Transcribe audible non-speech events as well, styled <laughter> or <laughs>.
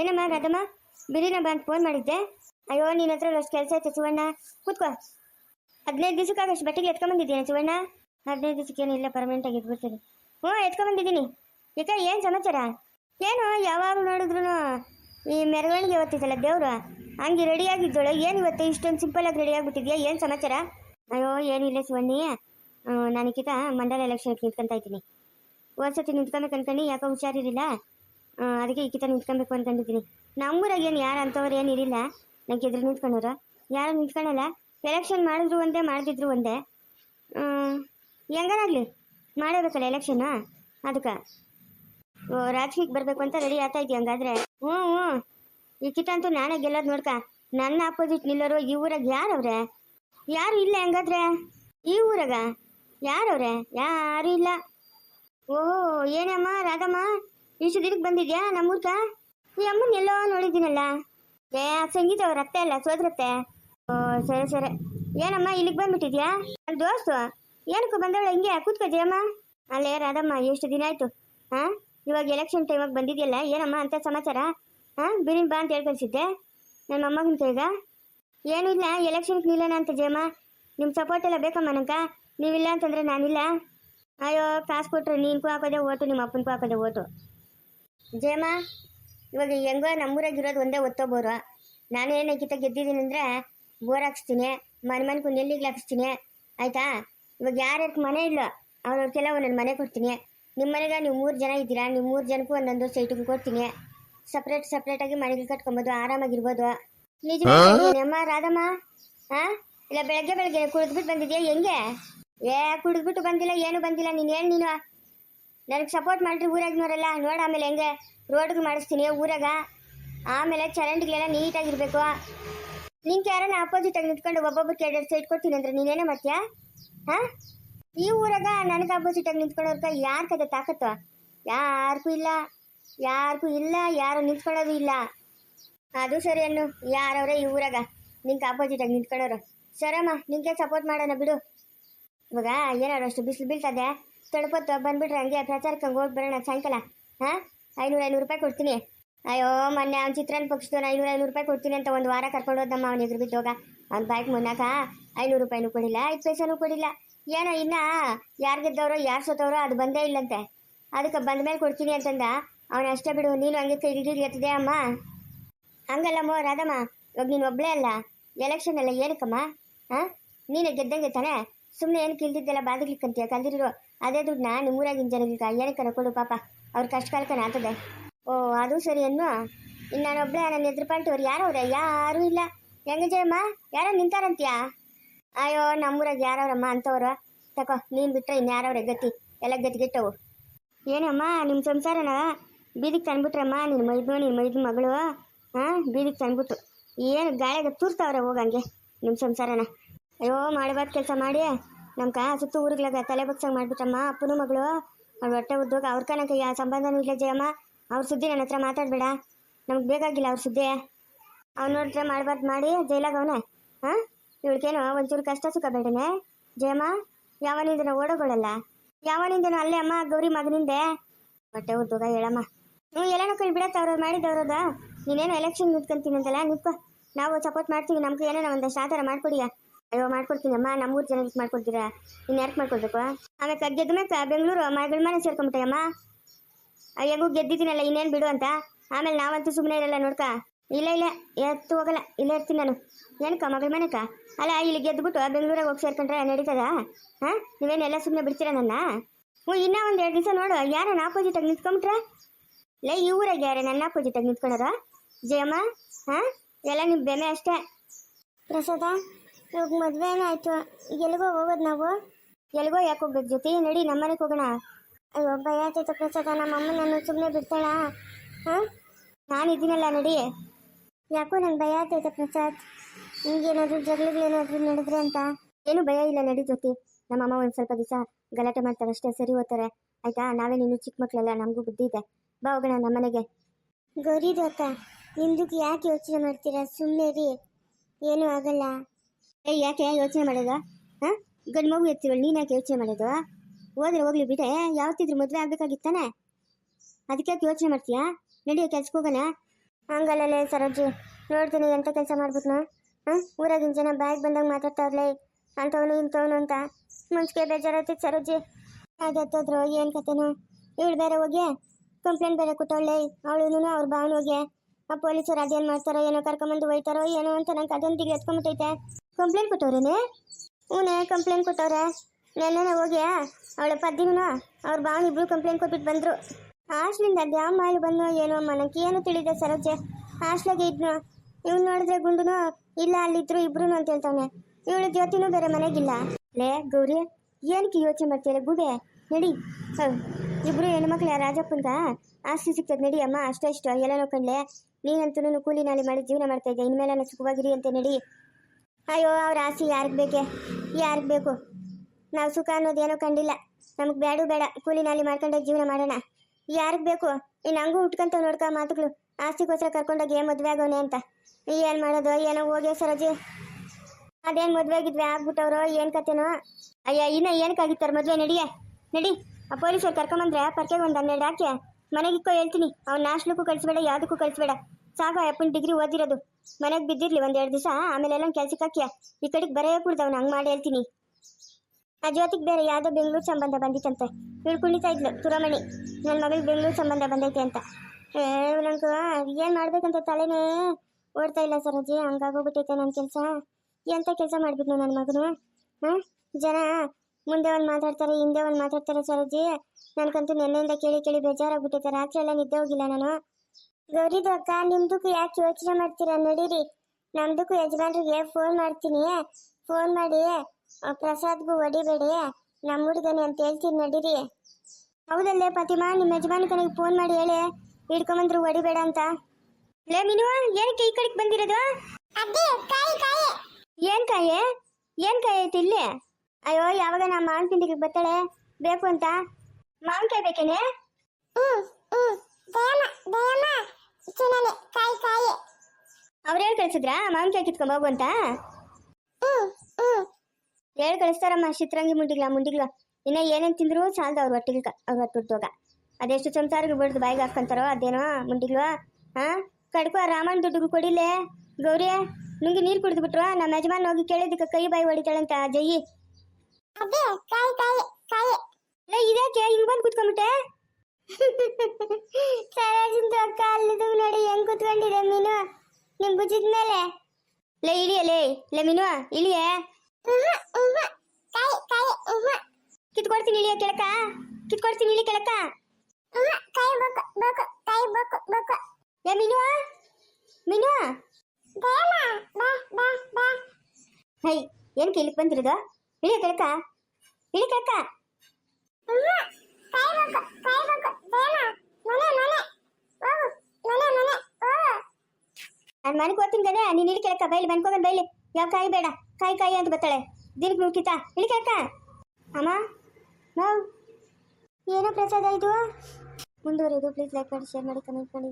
ಏನಮ್ಮ ರಾಧಮ್ಮ? ಬಿರಿನ ಬಂದು ಫೋನ್ ಮಾಡಿದ್ದೆ. ಅಯ್ಯೋ ನಿನ್ನ ಹತ್ರ ಅಷ್ಟು ಕೆಲಸ ಐತೆ ಸುವರ್ಣ. ಕೂತ್ಕೋ. ಹದಿನೈದು ದಿವಸಕ್ಕಾಗಷ್ಟು ಬಟ್ಟೆಗೆ ಎತ್ಕೊಂಬಂದಿದ್ದೀನಿ ಸುವರ್ಣ? ಹದಿನೈದು ದಿವಸಕ್ಕೇನು ಇಲ್ಲ ಪರ್ಮನೆಂಟ್ ಆಗಿ ಇಟ್ಬಿಡ್ತೀನಿ ಹ್ಞೂ ಎತ್ಕೊಂಬಂದಿದ್ದೀನಿ ಯಾಕ ಏನು ಸಮಾಚಾರ? ಏನು ಯಾವಾಗ ನೋಡಿದ್ರು ಈ ಮೆರವಣಿಗೆ ಓದ್ತಿದ್ದಲ್ಲ ದೇವ್ರು? ಹಂಗೆ ರೆಡಿಯಾಗಿದ್ದಳು ಏನು ಇವತ್ತು ಇಷ್ಟೊಂದು ಸಿಂಪಲಾಗಿ ರೆಡಿ ಆಗಿಬಿಟ್ಟಿದ್ಯಾ? ಏನು ಸಮಾಚಾರ? ಅಯ್ಯೋ ಏನಿಲ್ಲ ಸುವರ್ಣಿ. ನಾನಿಕಿತ ಮಂಡಲ ಎಲೆಕ್ಷನ್ ನಿಂತ್ಕೊಂತ ಇದ್ದೀನಿ. ಒಂದ್ಸತಿ ನಿಂತ್ಕೊಂಬೇಕು ಅನ್ಕೊಂಡು ಯಾಕೋ ಹುಷಾರಿರಲಿಲ್ಲ? ಅದಕ್ಕೆ ಈಕಿತ ನಿಂತ್ಕೊಬೇಕು ಅಂತಂದಿದ್ದೀನಿ. ನಮ್ಮೂರಾಗ ಏನು ಯಾರು ಅಂಥವ್ರು ಏನು ಇರಿಲ್ಲ ನಂಗೆ ಎದುರು ನಿಂತ್ಕೊಂಡವ್ರು. ಯಾರು ನಿಂತ್ಕೊಳಲ್ಲ. ಎಲೆಕ್ಷನ್ ಮಾಡಿದ್ರು ಒಂದೇ ಮಾಡ್ತಿದ್ರು ಒಂದೇ. ಹೆಂಗಾರಾಗ್ಲಿ? ಮಾಡಬೇಕಲ್ಲ ಎಲೆಕ್ಷನ್ ಅದಕ್ಕೆ. ರಾಜಕೀಯಕ್ಕೆ ಬರಬೇಕು ಅಂತ ರೆಡಿ ಆಗ್ತಾ ಇದೆಯಾ ಹಂಗಾದ್ರೆ? ಹ್ಞೂ ಹ್ಞೂ. ಈಕಿತ ಅಂತೂ ನಾನೇ ಗೆಲ್ಲೋದು ನೋಡ್ಕ. ನನ್ನ ಆಪೋಸಿಟ್ ನಿಲ್ಲೋರು ಈ ಊರಾಗ ಯಾರವ್ರೆ? ಯಾರು ಇಲ್ಲ ಹೆಂಗಾದ್ರೆ? ಈ ಊರಾಗ? ಯಾರವ್ರೆ? ಯಾರು ಇಲ್ಲ. ಓಹೋ ಏನಮ್ಮ ರಾಧಮ್ಮ ಇಷ್ಟು ದಿನಕ್ಕೆ ಬಂದಿದ್ಯಾ ನಮ್ಮೂರ್ಗ ಈ ಅಮ್ಮನ ಎಲ್ಲೋ ನೋಡಿದ್ದೀನಲ್ಲ. ಏ ಸಂಗೀತ ಅವ್ರ ಅತ್ತೆ ಅಲ್ಲ, ಸೋದ್ರತ್ತೆ. ಓ, ಸರಿ ಸರಿ. ಏನಮ್ಮ, ಇಲ್ಲಿಗೆ ಬಂದ್ಬಿಟ್ಟಿದ್ಯಾ? ಅಲ್ಲಿ ದೋಸ್ತು. ಏನಕ್ಕೂ ಬಂದವಳು ಹಿಂಗೆ, ಕೂತ್ಕೋ ಜಯಮ್ಮ. ಅಲ್ಲೇ, ರಾಧಮ್ಮ ಎಷ್ಟು ದಿನ ಆಯ್ತು. ಹಾ ಇವಾಗ ಎಲೆಕ್ಷನ್ ಟೈಮಾಗ ಬಂದಿದ್ಯಲ್ಲ, ಏನಮ್ಮ ಅಂತ ಸಮಾಚಾರ? ಹಾ ಬಿರಿನ್ ಬಾ ಅಂತ ಹೇಳ್ಕೊಳ್ಸಿದ್ದೆ ನನ್ನ ಮೊಮ್ಮಗನ ಕೈಗ ಏನೂ ಇಲ್ಲ ಎಲೆಕ್ಷನ್ಗೆ ನಿಲ್ಲೋಣ ಅಂತ ಜಯಮ್ಮ. ನಿಮ್ಮ ಸಪೋರ್ಟ್ ಎಲ್ಲ ಬೇಕಮ್ಮ ನಂಕ ನೀವಿಲ್ಲ ಅಂತಂದ್ರೆ ನಾನಿಲ್ಲ. ಅಯ್ಯೋ, ಕಾಸು ಕೊಟ್ಟರೆ ನೀನ್ಗೂ ಹಾಕೋದೆ ಓಟು ನಿಮ್ಮ ಅಪ್ಪನಿಗೂ ಹಾಕೋದೆ ಓಟು ಜಯಮ್ಮ ಇವಾಗ ಹೆಂಗೋ ನಮ್ಮೂರಾಗಿರೋದು ಒಂದೇ ಒತ್ತೋಬೋರು ನಾನು ಏನಕ್ಕಿಂತ ಗೆದ್ದಿದ್ದೀನಿ ಅಂದರೆ ಬೋರ್ ಹಾಕ್ಸ್ತೀನಿ ಮನೆ ಮನೆಗೂ ನೆಲ್ಲಿಗೆ ಹಾಕಿಸ್ತೀನಿ ಆಯಿತಾ? ಇವಾಗ ಯಾರ್ಯಾರ ಮನೆ ಇಲ್ಲ ಅವ್ರವ್ರಿಗೆಲ್ಲ ಒಂದೊಂದು ಮನೆ ಕೊಡ್ತೀನಿ. ನಿಮ್ಮ ಮನೆಗೆ ನೀವು ಮೂರು ಜನ ಇದ್ದೀರಾ ನೀವು ಮೂರು ಜನಕ್ಕೂ ಒಂದೊಂದು ಸೈಟಿಗೆ ಕೊಡ್ತೀನಿ. ಸಪ್ರೇಟ್ ಸಪ್ರೇಟಾಗಿ ಮನೆಗೆ ಕಟ್ಕೊಬೋದು ಆರಾಮಾಗಿರ್ಬೋದು. ನಿಜ ಅಮ್ಮ ರಾಧಮ್ಮ ಹಾ? ಇಲ್ಲ ಬೆಳಗ್ಗೆ ಬೆಳಗ್ಗೆ ಕುಡಿದ್ಬಿಟ್ಟು ಬಂದಿದ್ಯಾ ಹೆಂಗೆ? ಏ ಕುಡಿದ್ಬಿಟ್ಟು ಬಂದಿಲ್ಲ ಏನು ಬಂದಿಲ್ಲ ನೀನು ಏನು ನೀನು. ನನಗೆ ಸಪೋರ್ಟ್ ಮಾಡ್ರಿ ಊರಾಗಿನವರೆಲ್ಲ ನೋಡಿ ಆಮೇಲೆ ಹೆಂಗೆ ರೋಡ್ಗೆ ಮಾಡಿಸ್ತೀನಿ ಊರಾಗ. ಆಮೇಲೆ ಚರಂಡಿಗಳೆಲ್ಲ ನೀಟಾಗಿರ್ಬೇಕು. ನಿಂಗೆ ಯಾರನ್ನ ಅಪೋಸಿಟ್ ಆಗಿ ನಿಂತ್ಕೊಂಡು ಒಬ್ಬೊಬ್ಬರು ಎರಡು ಸೈಡ್ ಕೊಡ್ತೀನಿ ಅಂದ್ರೆ ನೀನೇನೇ ಮಾಡ್ತೀಯಾ? ಹಾಂ? ಈ ಊರಾಗ ನನಗೆ ಅಪೋಸಿಟ್ ಆಗಿ ನಿಂತ್ಕೊಳ್ಳೋರ್ಗ ಯಾರ ಕತೆ ತಾಕತ್ತು? ಯಾರಿಗೂ ಇಲ್ಲ. ಯಾರಿಗೂ ಇಲ್ಲ, ಯಾರು ನಿಂತ್ಕೊಳ್ಳೋದು ಇಲ್ಲ. ಅದು ಸರಿ ಅನ್ನು. ಯಾರವ್ರೆ ಈ ಊರಾಗ? ನಿಂಗೆ ಅಪೋಸಿಟ್ ಆಗಿ ನಿಂತ್ಕೊಳ್ಳೋರು. ಸರಮ್ಮ ನಿಂಗೆ ಸಪೋರ್ಟ್ ಮಾಡೋಣ ಬಿಡು. ಇವಾಗ ಏನಾರು ಅಷ್ಟು ಬಿಸಿಲು ಬೀಳ್ತದೆ ತಡಪತ್ತು ಬಂದ್ಬಿಟ್ರೆ ಹಂಗೆ ಪ್ರಚಾರಕ್ಕೆ ಹಂಗೆ ಹೋಗಿ ಬರೋಣ ಸಾಯಂಕಾಲ. ಹಾಂ? ಐನೂರು ಐನೂರು ರೂಪಾಯಿ ಕೊಡ್ತೀನಿ. ಅಯ್ಯೋ, ಮೊನ್ನೆ ಅವ್ನ ಚಿತ್ರಾನ್ನ ಪಕ್ಷದವ್ನು ಐನೂರು ಐನೂರು ರೂಪಾಯಿ ಕೊಡ್ತೀನಿ ಅಂತ ಒಂದು ವಾರ ಕರ್ಕೊಂಡು ಹೋದಮ್ಮ ಅವ್ನ ಎದುರು ಬಿದ್ದೋಗ. ಅವ್ನ ಬಾಯ್ಗೆ ಮುನ್ನಾಕ ಐನೂರು ರೂಪಾಯಿನೂ ಕೊಡಿಲ್ಲ, ಐದು ಪೈಸೆನೂ ಕೊಡಿಲ್ಲ. ಏನೋ ಇನ್ನ ಯಾರು ಗೆದ್ದವ್ರೋ, ಯಾರು ಸೋತವ್ರೋ ಅದು ಬಂದೇ ಇಲ್ಲಂತೆ. ಅದಕ್ಕೆ ಬಂದ ಮೇಲೆ ಕೊಡ್ತೀನಿ ಅಂತಂದ. ಅವನ ಅಷ್ಟೇ ಬಿಡು, ನೀನು ಹಂಗೆ ಕೈ ಹಿಡಿದು ಅಮ್ಮ. ಹಂಗಲ್ಲಮ್ಮ, ರಾಧಮ್ಮ, ಇವಾಗ ನೀನು ಒಬ್ಳೇ ಅಲ್ಲ. ಎಲೆಕ್ಷನ್ ಎಲ್ಲ ಏನಕ್ಕಮ್ಮ? ಹಾಂ? ನೀನು ಗೆದ್ದಂಗೆ ತಾನೆ? ಸುಮ್ಮನೆ ಏನು ಕಿಲ್ದಿದ್ದೆಲ್ಲ ಬಾದಿಗ್ಲಿಕ್ಕಂತೀಯ ಕಲ್ದಿರೋ ಅದೇ ದುಡ್ಡನ್ನ ನಿಮ್ಮೂರಾಗಿನ ಜನಗಳಿಗೆ ಏನಕ್ಕನ ಕೊಡು ಪಾಪ, ಅವ್ರ ಕಷ್ಟ ಕಾಲಕ್ಕೆ ಆಗ್ತದೆ. ಓ, ಅದು ಸರಿ ಅನ್ನು ಇನ್ನು ನಾನು ಒಬ್ಳೆ ನನ್ನ ಎದುರು ಪಾಲ್ಟವ್ರು ಯಾರವ್ರೆ ಯಾರೂ ಇಲ್ಲ. ಹೆಂಗ ಜಯಮ್ಮ? ಯಾರೋ ನಿಂತಾರಂತೀಯಾ? ಅಯ್ಯೋ, ನಮ್ಮೂರಾಗ ಯಾರವ್ರಮ್ಮ ಅಂತವ್ರು? ತಕೋ, ನೀನು ಬಿಟ್ರೆ ಇನ್ಯಾರವ್ರೆ ಗತಿ, ಎಲ್ಲ ಗತಿಗೆಟ್ಟವು. ಏನಮ್ಮ ನಿಮ್ಮ ಸಂಸಾರನ ಬೀದಿಗೆ ತಂದ್ಬಿಟ್ರಮ್ಮ ನಿನ್ನ ಮೈದ್ನೋ ನಿನ್ನ ಮೈದು ಮಗಳು, ಹಾಂ, ಬೀದಿಗೆ ತಂದ್ಬಿಟ್ಟು ಏನು ಗಾಳಿಗೆ ತೂರ್ತಾವ್ರೆ ಹೋಗಂಗೆ ನಿಮ್ಮ ಸಂಸಾರನ? ಅಯ್ಯೋ ಮಾಡಬಾರ್ದು ಕೆಲಸ ಮಾಡಿ. ನಮ್ಮ ಕಾ ಸುತ್ತು ಊರುಗಳಾಗ ತಲೆ ಬಗ್ಸಂಗೆ ಮಾಡ್ಬಿಟ್ಟಮ್ಮ, ಅಪ್ಪನೂ ಮಗಳು. ಅವ್ರು ಹೊಟ್ಟೆ ಉದ್ದೋಗ ಅವ್ರ ಕನಕ ಯಾವ ಸಂಬಂಧನೂ ಇಲ್ಲ ಜಯಮ್ಮ. ಅವ್ರ ಸುದ್ದಿ ನನ್ನ ಹತ್ರ ಮಾತಾಡಬೇಡ. ನಮ್ಗೆ ಬೇಕಾಗಿಲ್ಲ ಅವ್ರ ಸುದ್ದಿ. ಅವ್ನು ನೋಡಿದ್ರೆ ಮಾಡ್ಬಾರ್ದು ಮಾಡಿ ಜೈಲಾಗ ಅವನೇ. ಹಾಂ? ಇವಳಿಗೇನು ಒಂಚೂರು ಕಷ್ಟ ಸುಖ ಬೇಡನೆ? ಜಯಮ್ಮ, ಯಾವನಿಂದನೂ ಓಡೋಗಳಲ್ಲ. ಯಾವನಿಂದನೂ ಅಲ್ಲೇ ಅಮ್ಮ, ಗೌರಿ ಮಗನಿಂದೆ. ಹೊಟ್ಟೆ ಉದ್ದೋಗ ಹೇಳಮ್ಮ. ಹ್ಞೂ, ಎಲ್ಲನೂ ಕೈ ಬಿಡತ್ತೆ ಅವ್ರವ್ರು ಮಾಡಿದವ್ರದ ನೀನೇನು ಎಲೆಕ್ಷನ್ ನಿಂತ್ಕೊಂತೀನಿ ಅಂತಲ್ಲ ನಿಂತ್ಕೊ ನಾವು ಸಪೋರ್ಟ್ ಮಾಡ್ತೀವಿ, ನಮ್ಗೆ ಏನೋ ಒಂದಷ್ಟು ಥರ ಮಾಡ್ಕೊಡಿಯ ಅಯ್ಯೋ, ಮಾಡ್ಕೊಡ್ತೀನಿ ಅಮ್ಮ. ನಮ್ಮೂರು ಜನಕ್ಕೆ ಮಾಡ್ಕೊಡ್ತೀರಾ ಇನ್ನು ಯಾಕೆ ಮಾಡ್ಕೊಡ್ಬೇಕು ಆಮೇಲೆ ಗೆದ್ದ ಮೇಲೆ ಬೆಂಗಳೂರು, ಮಗಳ ಮನೆ ಸೇರ್ಕೊಂಬಿಟ್ಟೆ ಅಮ್ಮ. ಅಯ್ಯಗೂ ಗೆದ್ದಿದ್ದೀನಲ್ಲ, ಇನ್ನೇನು ಬಿಡು ಅಂತ. ಆಮೇಲೆ ನಾವಂತೂ ಸುಮ್ಮನೆ ಇರಲ್ಲ, ನೋಡ್ಕ? ಇಲ್ಲ ಇಲ್ಲ ಎತ್ತು ಹೋಗಲ್ಲ. ಇಲ್ಲೇ ಇರ್ತೀನಿ ನಾನು. ಏನಕ್ಕ, ಮಗಳ ಮನೆಕ ಅಲ್ಲ, ಇಲ್ಲಿ ಗೆದ್ದುಬಿಟ್ಟು ಬೆಂಗಳೂರಿಗೆ ಹೋಗಿ ಸೇರ್ಕೊಂಡ್ರೆ ನಡೀತದ? ಹಾಂ ನೀವೇನೆಲ್ಲ ಸುಮ್ಮನೆ ಬಿಡ್ತೀರ ನನ್ನ? ಹ್ಞೂ, ಇನ್ನೂ ಒಂದು ಎರಡು ದಿವಸ ನೋಡು. ಯಾರನ್ನ ಆಪೋಸಿಟಾಗಿ ನಿಂತ್ಕೊಂಬಿಟ್ರೆ? ಲೈ, ಈ ಊರಾಗ ಯಾರ ನನ್ನ ಆಪೋಸಿಟಾಗಿ ನಿಂತ್ಕೊಳೋರ ಜಯಮ್ಮ ಹಾಂ ಎಲ್ಲ ನಿಮ್ಮ ಬೆಲೆ ಅಷ್ಟೇ. ಪ್ರಸಾದ ಇವಾಗ ಮದುವೆ ಆಯಿತು ಎಲ್ಲಿಗೋ ಹೋಗೋದು ನಾವು? ಎಲ್ಲಿಗೋ ಯಾಕೆ ಹೋಗ್ಬೇಕು ಜೊತೆ? ನಡಿ ನಮ್ಮ ಮನೆಗೆ ಹೋಗೋಣ. ಅಯ್ಯೋ ಭಯ ಆಯ್ತು ಪ್ರಸಾದ? ನಮ್ಮ ಅಮ್ಮ ನಾನು ಸುಮ್ಮನೆ ಬಿಡ್ತಾಳ? ಹಾಂ? ನಾನು ಇದ್ದೀನಲ್ಲ, ನಡಿ. ಯಾಕೋ ನಂಗೆ ಭಯ ಆಗ್ತೈತೆ ಪ್ರಸಾದ್. ನಿಂಗೇನಾದರೂ ಜಗಳಗಳೇನಾದರೂ ನಡೆದ್ರೆ ಅಂತ. ಏನು ಭಯ ಇಲ್ಲ, ನಡಿ ಜೊತೆ. ನಮ್ಮಮ್ಮ ಒಂದು ಸ್ವಲ್ಪ ದಿವಸ ಗಲಾಟೆ ಮಾಡ್ತಾರೆ ಅಷ್ಟೇ ಸರಿ ಹೋಗ್ತಾರೆ. ಆಯಿತಾ? ನಾವೇ ನೀನು ಚಿಕ್ಕ ಮಕ್ಕಳೆಲ್ಲ ನಮಗೂ ಬುದ್ಧಿ ಇದೆ. ಬಾ, ಹೋಗೋಣ ನಮ್ಮ ಮನೆಗೆ. ಗೌರಿ ಅಕ್ಕ ನಿಮ್ದಕ್ಕೆ ಯಾಕೆ ಯೋಚನೆ ಮಾಡ್ತೀರಾ? ಸುಮ್ಮನೆ ರೀ ಏನೂ ಆಗಲ್ಲ. ಏ ಯಾಕೆ? ಯೋಚನೆ ಮಾಡೋದು ಹಾಂ? ಗಂಡು ಮಗು ಎತ್ತಿವಳು ನೀನು ಯಾಕೆ ಯೋಚನೆ ಮಾಡೋದು ಹೋದ್ರೆ ಹೋಗ್ಲಿ ಬಿಟ್ಟೆ ಯಾವತ್ತಿದ್ರು ಮದುವೆ ಆಗ್ಬೇಕಾಗಿತ್ತಾನೆ ಅದಕ್ಕೆ ಯೋಚನೆ ಮಾಡ್ತೀಯಾ? ನಡಿಯೋ ಕೆಲ್ಸಕ್ಕೆ ಹೋಗೋಣ. ಹಂಗಲ್ಲೇ ಸರೋಜಿ ನೋಡ್ತೀನಿ ಎಂತ ಕೆಲಸ ಮಾಡ್ಬಿಟ್ನು. ಹಾಂ? ಊರಾಗಿನ ಜನ ಬ್ಯಾಗ್ ಬಂದಾಗ ಮಾತಾಡ್ತಾವ್ರಲೇ. ಅಂಥವನು ಇಂಥವನು ಅಂತ. ಮುಂಚೆ ಬೇಜಾರಾಗ್ತಿತ್ತು ಸರೋಜಿ ಹಾಗೆತ್ತೋದ್ರು ಏನು ಕತೆನೋ? ಇವಳು ಬೇರೆ ಹೋಗಿ. ಕಂಪ್ಲೇಂಟ್ ಬೇರೆ ಕೊಟ್ಟವಳೆ. ಅವಳು ಅವ್ರ ಭಾವನ ಹೋಗಿ. ಆ ಪೊಲೀಸರು ಅದೇನು ಮಾಡ್ತಾರೋ, ಏನೋ ಕರ್ಕೊಂಬಂದು ಒಯ್ತಾರೋ ಏನೋ ಅಂತ ನಂಗೆ ಅದೊಂದಿಗೆ ಎತ್ಕೊಂಬಿಟ್ಟೈತೆ. ಕಂಪ್ಲೇಂಟ್ ಕೊಟ್ಟವ್ರೇನೆ? ಹ್ಞೂ ಕಂಪ್ಲೇಂಟ್ ಕೊಟ್ಟವ್ರೆ. ನೆನ್ನೆ ಹೋಗ್ಯಾ? ಅವಳ ಪದ್ದಿನೂ ಅವ್ರ ಭಾವನ ಇಬ್ರು ಕಂಪ್ಲೇಂಟ್ ಕೊಟ್ಬಿಟ್ಟು ಬಂದರು. ಹಾಸ್ಲಿಂದ ಅದ್ಯಾವ ಮಾಡಿ ಬಂದು ಏನೋ ಅಮ್ಮ, ನಂಗೆ ಏನು ತಿಳಿದೆ ಸರೋಜೆ? ಹಾಸ್ಟ್ಲಾಗೆ ಇದ್ನು? ಇವ್ನು ನೋಡಿದ್ರೆ ಗುಂಡುನು? ಇಲ್ಲ, ಅಲ್ಲಿದ್ರು ಇಬ್ರು ಅಂತ ಹೇಳ್ತಾವನೆ. ಇವಳು ಜ್ಯೋತಿನೂ ಬೇರೆ ಮನೆಗಿಲ್ಲ. ಲೇ, ಗೌರಿ, ಏನಕ್ಕೆ ಯೋಚನೆ ಮಾಡ್ತೀರ ಗುಬೆ? ನಡಿ. ಇಬ್ರು ಹೆಣ್ಮಕ್ಳ ರಾಜಪ್ಪನ್ಗ? ಆಸ್ತಿ ಸಿಗ್ತದೆ ನಡಿಯಮ್ಮ ಅಷ್ಟೇ ಇಷ್ಟ. ಎಲ್ಲ ನೋಡ್ಕೊಂಡ್ಲೆ ನೀನಂತೂ ಕೂಲಿ ನಾಲಿ ಮಾಡಿ ಜೀವನ ಮಾಡ್ತಾ ಇದ್ದೆ ಇನ್ಮೇಲೆ ಸುಖವಾಗಿರಿ ಅಂತ ನಡಿ. ಅಯ್ಯೋ, ಅವ್ರ ಆಸೆ ಯಾರಿಗೆ ಬೇಕೆ? ಯಾರಿಗೆ ಬೇಕು? ನಾವು ಸುಖ ಅನ್ನೋದೇನೋ ಕಂಡಿಲ್ಲ. ನಮಗೆ ಬೇಡ ಬೇಡ. ಕೂಲಿ ನಾಲಿ ಮಾಡ್ಕೊಂಡೆ ಜೀವನ ಮಾಡೋಣ. ಯಾರಿಗೆ ಬೇಕು? ಇನ್ನು ಹಂಗೂ ಉಟ್ಕೊಂತ ನೋಡ್ಕ ಮಾತುಗಳು. ಆಸ್ತಿಗೋಸ್ಕರ ಕರ್ಕೊಂಡೋಗಿ ಮದುವೆ ಆಗೋನೆ ಅಂತ. ಏನು ಮಾಡೋದು? ಏನೋ ಹೋಗಿ ಸರಜಿ. ಅದೇನು ಮದುವೆ ಆಗಿದ್ವಿ? ಆಗ್ಬಿಟ್ಟವ್ರು? ಏನು ಕತೆನೋ? ಅಯ್ಯ, ಇನ್ನ ಏನಕ್ಕಾಗಿತ್ತಾರೆ ಮದುವೆ? ನಡಿಯೇ. ನಡಿ. ಆ ಪೊಲೀಸರು ಕರ್ಕೊಂಬಂದ್ರೆ ಪರ್ಕೆಗೆ ಒಂದು ಹನ್ನೆರಡು ಹಾಕಿ ಮನೆಗಿಕ್ಕೋ ಹೇಳ್ತೀನಿ. ಅವ್ನು ನಾಶ್ಲಕ್ಕೂ ಕಳಿಸ್ಬೇಡ, ಯಾವುದಕ್ಕೂ ಕಳಿಸ್ಬೇಡ. ಸಾಕು ಅಪ್ಪನ ಡಿಗ್ರಿ ಓದಿರೋದು. ಮನೆಗೆ ಬಿದ್ದಿರ್ಲಿ ಎರಡು ದಿವಸ, ಆಮೇಲೆ ಎಲ್ಲ ಕೆಲ್ಸಕ್ಕೆ ಹಾಕ್ಯ. ಈ ಕಡೆಗೆ ಬರೆಯೋ ಕುಡ್ದವ್ನು ಹಂಗೆ ಮಾಡಿ ಹೇಳ್ತೀನಿ. ಆ ಜ್ಯೋತಿಗೆ ಬೇರೆ ಯಾವುದೋ ಬೆಂಗಳೂರು ಸಂಬಂಧ ಬಂದಿತ್ತಂತೆ. ಇವಳು ಕುಣಿತಾ ಇದ್ಲು, ತುರಮಣಿ. ನನ್ನ ಮಗಳಿಗೆ ಬೆಂಗಳೂರು ಸಂಬಂಧ ಬಂದೈತೆ ಅಂತ. ಏ ನಂಗೆ ಏನು ಮಾಡ್ಬೇಕಂತ ತಲೆನೇ ಓಡ್ತಾ ಇಲ್ಲ ಸರೋಜಿ. ಹಂಗಾಗೋಗ್ಬಿಟ್ಟೈತೆ ನನ್ನ ಕೆಲಸ. ಎಂಥ ಕೆಲಸ ಮಾಡಿಬಿಟ್ನು ನನ್ನ ಮಗನು? ಹಾಂ? ಜನ ಮುಂದೆ ಒಂದು ಮಾತಾಡ್ತಾರೆ ಹಿಂದೆ ಒಂದು ಮಾತಾಡ್ತಾರೆ ಸರೋಜಿ. ನನಗಂತೂ ನೆನ್ನೆಯಿಂದ ಕೇಳಿ ಕೇಳಿ ಬೇಜಾರಾಗ್ಬಿಟ್ಟೈತೆ. ರಾತ್ರಿ ಎಲ್ಲ ನಿದ್ದೆ ಹೋಗಿಲ್ಲ ನಾನು. ಗೌರಿದು ಅಕ್ಕ ನಿಮ್ದಕ್ಕೂ ಯಾಕೆ ಯೋಚನೆ ಮಾಡ್ತೀರಾ ನಡೀರಿ. ನಮ್ದಕ್ಕೂ ಯಜಮಾನ್ರಿಗೆ ಫೋನ್ ಮಾಡ್ತೀನಿ. ಫೋನ್ ಮಾಡಿ ಪ್ರಸಾದ್ಗೂ ಹೊಡಿಬೇಡಿ. ನಮ್ಮ ಹುಡುಗನೇ ಅಂತ ಹೇಳ್ತೀನಿ ನಡೀರಿ. ಹೌದಲ್ಲೇ ಪತಿಮಾ ನಿಮ್ಮ ಯಜಮಾನ್ ಕಡೆಗೆ ಫೋನ್ ಮಾಡಿ ಹೇಳಿ. ಹಿಡ್ಕೊಂಬಂದ್ರು ಹೊಡಿಬೇಡ ಅಂತ. ಲೇ ಮಿನು ಏನಕ್ಕೆ ಈ ಕಡೆಗೆ ಬಂದಿರೋದು? ಏನ್ ಕಾಯಿ ಏನ್ ಕಾಯಿ? ಐತಿ ಇಲ್ಲಿ? ಅಯ್ಯೋ ಯಾವಾಗ ನಾ ಮಾವಿನ ತಿಂಡಿಗೆ ಬರ್ತಾಳೆ? ಬೇಕು ಅಂತ? ಮಾವಿನಕಾಯಿ ಬೇಕೇನೆ? ಅವ್ರು ಹೇಳಿ ಕಳ್ಸಿದ್ರಾ? ಮಾವಿನಕಾಯಿ ಕಿತ್ಕೊಂಡ್ ಹೋಗು ಅಂತ? ಹೇಳಿ ಕಳಿಸ್ತಾರಮ್ಮ ಚಿತ್ರಂಗಿ ಮುಂಡಿಗ್ಲ ಮುಂಡಿಗ್ಲ ಇನ್ನ ಏನೇನ್ ತಿಂದ್ರು ಸಾಲದ ಅವ್ರ ಹೊಟ್ಟಿಗೆ ಅವ್ರ ಹೊಟ್ಟುವಾಗ ಅದೆಷ್ಟು ಸಂಸಾರಿಗೆ ಬಿಡ್ದು ಬಾಯಿಗೆ ಹಾಕೊಂತಾರೋ ಅದೇನೋ ಮುಂಡಿಲ್ವಾ ಹಾ? ಕಡ್ಕೊ ರಾಮನ್ ದುಡ್ಡು ಕೊಡಿಲೆ ಗೌರಿ ನುಂಗಿ ನೀರು ಕುಡಿದು ಬಿಟ್ರು ನಮ್ಮ ಯಜಮಾನ್ ಹೋಗಿ ಕೇಳಿದಕ್ಕೆ ಕೈ ಬಾಯಿ ಹೊಡಿತಾಳಂತ ಜಯಿ ಲೇ ಇದ್ಯಾಕೆ ಹಿಂಗ್ ಬಂದು ಕುತ್ಕೊಂಡ್ಬಿಟ್ಟೆ? <laughs> ಸರೋಜಿಂದು ಅಕ್ಕ ನೋಡಿ ಹೆಂಗ್ ಕುತ್ಕೊಂಡಿದೆ ಮೀನು ನಿಮ್ ಭುಜದ ಮೇಲೆ. ಲೇ ಇಳಿಯಲೇ ಲೇ ಮೀನು ಇಳಿಯೇ. ಕಿತ್ಕೊಡ್ತೀನಿ ಇಳಿಯ ಕೆಳಕ. ಕಿತ್ಕೊಡ್ತೀನಿ ಇಳಿ ಕೆಳಕ. ಏ ಮೀನು ಮೀನು. ಹೈ ಏನು ಇಲ್ಲಿಗೆ ಬಂದಿರೋದು? ಇಳಿಯ ಕೆಳಕ. ಇಳಿ ಕೆಳಕ. ನಾನು ಮನೆಗೆ ಹೋಗ್ತೀನಿ ಕಣೆ. ನೀನು ಇಳಿ ಕೆಳಕ ಬೈಲಿ ಮನ್ಕೋಗನ್ ಬೈಲಿ. ಯಾವ ಕಾಯಿ ಬೇಡ. ಕಾಯಿ ಕಾಯಿ ಅಂತ ಬರ್ತಾಳೆ ದಿನಕ್ಕೆ ನುಗ್ಗಿತ. ಇಳಿ ಕೆಳಕ. ಅಮ್ಮ ನಾವು. ಏನೋ ಪ್ರಸಾದ ಇದು? ಮುಂದುವರೆದು ಪ್ಲೀಸ್ ಲೈಕ್ ಮಾಡಿ ಶೇರ್ ಮಾಡಿ ಕಮೆಂಟ್ ಮಾಡಿ.